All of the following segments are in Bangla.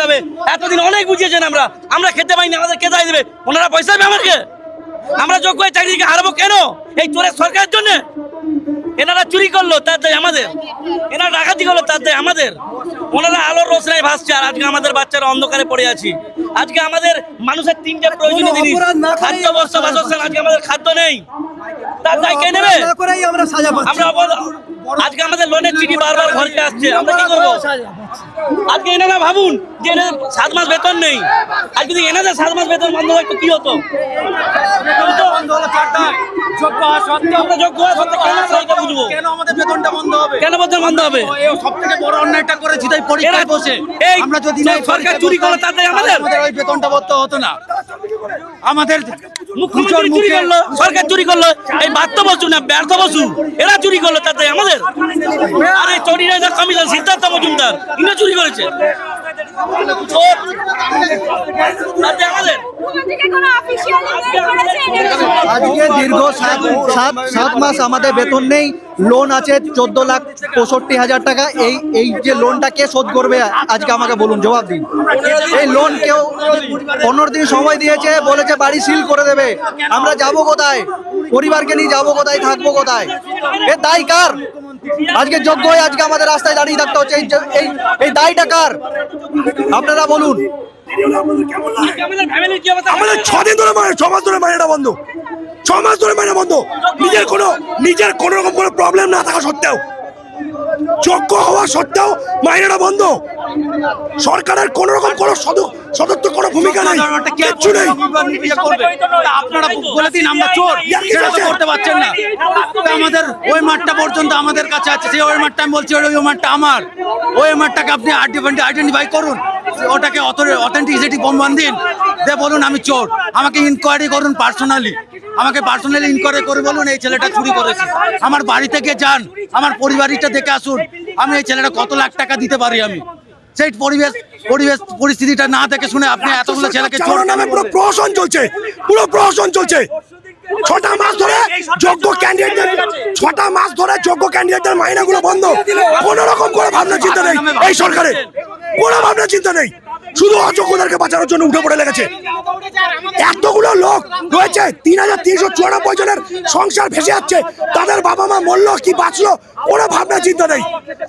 দেবে এতদিন অনেক বুঝিয়েছেন আমরা। আমরা খেতে পাই না আমাদের খেতে দেবে? ওনারা পয়সা দেবে আমরা যোগ্য চাকরিকে হারাবো কেন? এই চোরের সরকারের জন্য? এনারা চুরি করল তার দায় আমাদের। এনারা ডাকাতি করল তার দায় আমাদের। ওনারা আলোর রোশনায় ভাসছে আর আজকে আমাদের বাচ্চারা অন্ধকারে পড়ে আছি। আজকে আমাদের মানুষের তিনটে প্রয়োজনীয় জিনিস। খাদ্য বস্ত্র বাসস্থান আজকে আমাদের খাদ্য নেই। তার দায় কে নেবে আমরা সাজা আমরা আজকে আমাদের লোনের চিঠি বারবার ঘরকে আসছে। আমরা কি করব? আজকে এনারা ভাবুন যে এনাদের সাত মাস বেতন নেই। আর যদি এনাদের সাত মাস বেতন বন্ধ হয় তো কি হতো? কেন আমাদের বেতনটা বন্ধ হবে? কেন বেতন বন্ধ হবে? সব থেকে বড় অন্যায়টা করেছি তাই পরীক্ষায় বসে। আমরা যদি সরকার চুরি করে আমাদের? ওই বেতনটা বলতে হতো না। আমাদের মুখ্যমন্ত্রী চুরি করল সরকার চুরি করল এই বাধ্য বসু না ব্যর্থ বসু এরা চুরি করল তাতে আমাদের? আরে চরি যা কমিশন সিদ্ধার্থ মজুমদার ইনি চুরি করেছে। আজকে দীর্ঘ সাত সাত সাত মাস আমাদের বেতন নেই লোন আছে চোদ্দ লাখ পঁয়ষট্টি হাজার টাকা। এই এই যে লোনটা কে শোধ করবে আজকে আমাকে বলুন জবাব দিন। এই লোন কেউ পনেরো দিন সময় দিয়েছে বলেছে বাড়ি সিল করে দেবে। আমরা যাব কোথায়? পরিবারকে নিয়ে যাব কোথায়? থাকব কোথায়? এ দায় কার? আজকে যোগ্য হয়ে আজকে আমাদের রাস্তায় দাঁড়িয়ে থাকতে হচ্ছে। এই এই দায়টা কার? আপনারা বলুন। ধরে ছ মাস ধরে বন্ধ। ছ মাস ধরে মাইনে বন্ধ। নিজের কোনো নিজের কোনো রকম কোনো প্রবলেম না থাকা সত্ত্বেও, যোগ্য হওয়া সত্ত্বেও বন্ধ। সরকারের কোনো রকম কোনো সদ- সদস্য কোনো ভূমিকা নেই। কিচ্ছু নেই। আপনারা বলে দিন আমরা চোর। সেটা তো করতে পারছেন না। আমাদের ওই মাঠটা পর্যন্ত আমাদের কাছে আছে। সেই ওই মাঠটা আমি বলছি ওই ওই মাঠটা আমার। ওই মাঠটাকে আপনি আইডেন্টিফাই করুন। ওটাকে অথেন্টিসিটি প্রমাণ দিন দে বলুন আমি চোর। আমাকে ইনকোয়ারি করুন পার্সোনালি আমাকে পার্সোনালি ইনকোয়ারি করে বলুন এই ছেলেটা চুরি করেছে। আমার বাড়ি থেকে যান। আমার পরিবারটা দেখে আসুন। আমি এই ছেলেটা কত লাখ টাকা দিতে পারি আমি? সেই পরিবেশ পরিবেশ পরিস্থিতিটা না দেখে শুনে আপনি এতগুলো ছেলেকে চোর নামে পুরো প্রহসন চলছে পুরো প্রহসন চলছে। ছটা মাস ধরে যোগ্য ক্যান্ডিডেটদের ছটা মাস ধরে যোগ্য ক্যান্ডিডেটদের মাইনাগুলো বন্ধ। কোনো রকম কোনো ভাবনা চিন্তা নেই। এই সরকারের কোনো ভাবনা চিন্তা নেই। শুধু অযোগ্যদেরকে বাঁচানোর জন্য উঠে পড়ে লেগেছে। এতগুলো লোক রয়েছে তিন হাজার তিনশো চুরানব্বই জনের সংসার ভেসে যাচ্ছে। তাদের বাবা মা মরলো কি বাঁচলো কোনো ভাবনা চিন্তা নেই।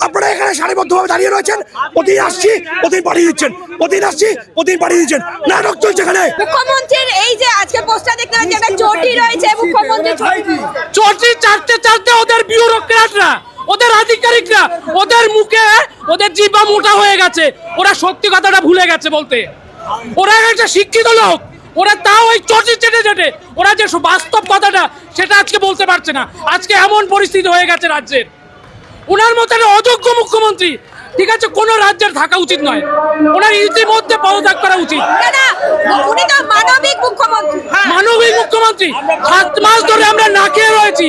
আপনারা এখানে সারিবদ্ধভাবে দাঁড়িয়ে রয়েছেন প্রতিদিন আসছি প্রতিদিন পাঠিয়ে দিচ্ছেন প্রতিদিন আসছি প্রতিদিন পাঠিয়ে দিচ্ছেন। নাটক চলছে এখানে। মুখ্যমন্ত্রীর এই যে আজকে পোস্টার দেখতে পাচ্ছি একটা চটি রয়েছে মুখ্যমন্ত্রী চটি চাটতে চাটতে ওদের বিউরোক্রাটরা ওদের আধিকারিকরা, ওদের মুখে ওদের জিব্বা মোটা হয়ে গেছে। ওরা সত্যি কথাটা ভুলে গেছে বলতে। ওরা একটা শিক্ষিত লোক। ওরা তাও ওই চটি চেটে চেটে। ওরা যে বাস্তব কথাটা, সেটা আজকে বলতে পারছে না। আজকে এমন পরিস্থিতি হয়ে গেছে রাজ্যের। ওনার মতো অযোগ্য মুখ্যমন্ত্রী ঠিক আছে কোনো রাজ্যের থাকা উচিত নয়। ওনার ইতিমধ্যে পদত্যাগ করা উচিত। মানবিক মুখ্যমন্ত্রী। মানবিক মুখ্যমন্ত্রী। সাত মাস ধরে আমরা না খেয়ে রয়েছি।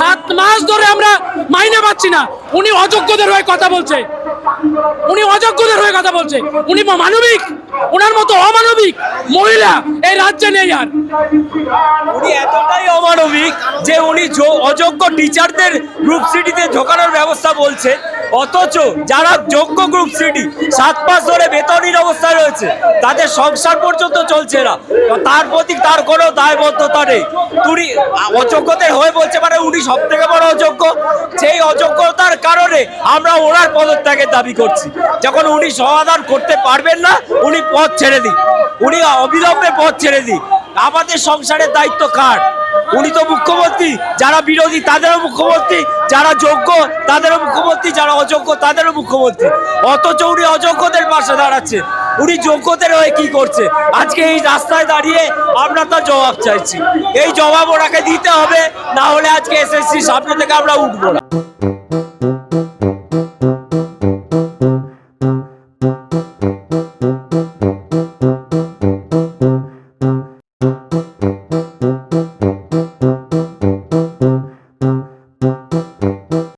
সাত মাস ধরে আমরা মাইনে পাচ্ছি না। উনি অযোগ্যদের হয়ে কথা বলছে। উনি অযোগ্যদের হয়ে কথা বলছে। উনি মানবিক। ওনার মতো অমানবিক মহিলা এই রাজ্যে নেই আর। উনি এতটাই অমানবিক যে উনি অযোগ্য টিচারদের গ্রুপ সিটিতে ঢোকানোর ব্যবস্থা বলছে। অথচ যারা যোগ্য গ্রুপ সিটি সাত মাস ধরে বেতনহীন অবস্থায় রয়েছে, তাদের সংসার পর্যন্ত চলছে না তার প্রতি তার কোনো দায়বদ্ধতা নেই। উনি অযোগ্যদের হয়ে বলছে মানে উনি সব থেকে বড় অযোগ্য। সেই অযোগ্যতার কারণে আমরা ওনার পদত্যাগের দাবি করছি। যখন উনি সমাধান করতে পারবেন না, উনি পথ ছেড়ে দিন। উনি অবিলম্বে পথ ছেড়ে দিন। আমাদের সংসারের দায়িত্ব কার? উনি তো মুখ্যমন্ত্রী, যারা বিরোধী তাদেরও মুখ্যমন্ত্রী, যারা যোগ্য তাদেরও মুখ্যমন্ত্রী, যারা অযোগ্য তাদেরও মুখ্যমন্ত্রী। অথচ উনি অযোগ্যদের পাশে দাঁড়াচ্ছে। উনি যোগ্যদের হয়ে কি করছে? আজকে এই রাস্তায় দাঁড়িয়ে আমরা তার জবাব চাইছি। এই জবাব ওনাকে দিতে হবে, না হলে আজকে এসএসসি সামনে থেকে আমরা উঠবো না।